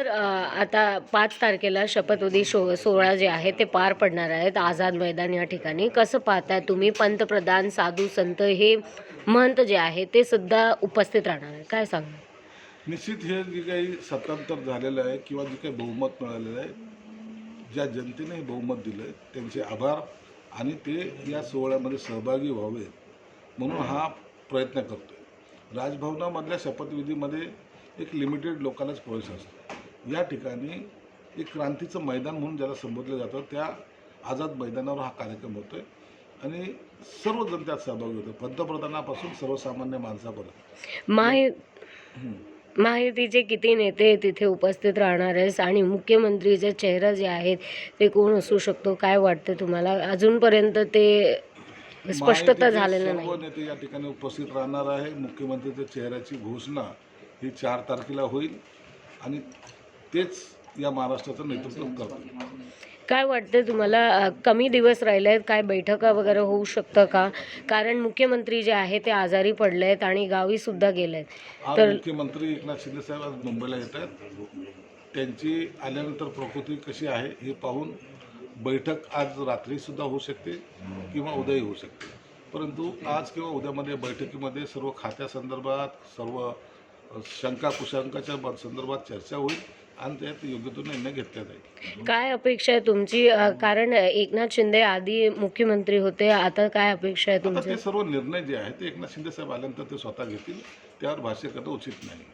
तर आता पाच तारखेला शपथविधी शो सोहळा जे आहे ते पार पडणार आहेत आझाद मैदान या ठिकाणी. कसं पाहताय तुम्ही? पंतप्रधान साधू संत हे महंत जे आहे ते सुद्धा उपस्थित राहणार आहे काय सांगा निश्चित हे जे काही सत्तांतर झालेलं आहे किंवा जे काही बहुमत मिळालेलं आहे ज्या जनतेने हे बहुमत दिलं आहे त्यांचे आभार आणि ते या सोहळ्यामध्ये सहभागी व्हावेत म्हणून हा प्रयत्न करतो राजभवनामधल्या शपथविधीमध्ये एक लिमिटेड लोकांनाच प्रवेश असतो. या ठिकाणी एक क्रांतीचं मैदान म्हणून ज्याला संबोधलं जातं त्या आझाद मैदानावर हा कार्यक्रम होतो आहे आणि सर्वजण त्यात सहभागी होतो पंतप्रधानापासून सर्वसामान्य माणसापर्यंत. माहि. माहितीचे किती नेते तिथे उपस्थित राहणार आहेत आणि मुख्यमंत्रीचे चेहरा जे आहेत ते कोण असू शकतो? काय वाटतं तुम्हाला? अजूनपर्यंत ते स्पष्टता झालेलं सर्व नाही. नेते या ठिकाणी उपस्थित राहणार आहे मुख्यमंत्रीच्या चेहऱ्याची घोषणा ही चार तारखेला होईल. आणि तेच या महाराष्ट्राचं नेतृत्व करतील काय वाटतं तुम्हाला? कमी दिवस राहिले आहेत काय बैठका वगैरे होऊ शकतं का? कारण मुख्यमंत्री जे आहे ते आजारी पडले आहेत आणि गावी सुद्धा गेले आहेत आज तर- मुख्यमंत्री एकनाथ शिंदे साहेब आज मुंबईला येत आहेत. त्यांची आल्यानंतर प्रकृती कशी आहे हे पाहून बैठक आज रात्रीसुद्धा होऊ शकते किंवा उद्याही होऊ शकते. परंतु आज किंवा उद्यामध्ये बैठकीमध्ये सर्व खात्यासंदर्भात सर्व शंका कुशंकाच्या संदर्भात चर्चा होईल आणि त्यात योग्य तो निर्णय घेतला जाईल. काय अपेक्षा आहे तुमची? कारण एकनाथ शिंदे आधी मुख्यमंत्री होते. आता काय अपेक्षा आहे तुमची? सर्व निर्णय जे आहेत ते एकनाथ शिंदे साहेब आल्यानंतर ते स्वतः घेतील. त्यावर भाष्य करणं उचित नाही.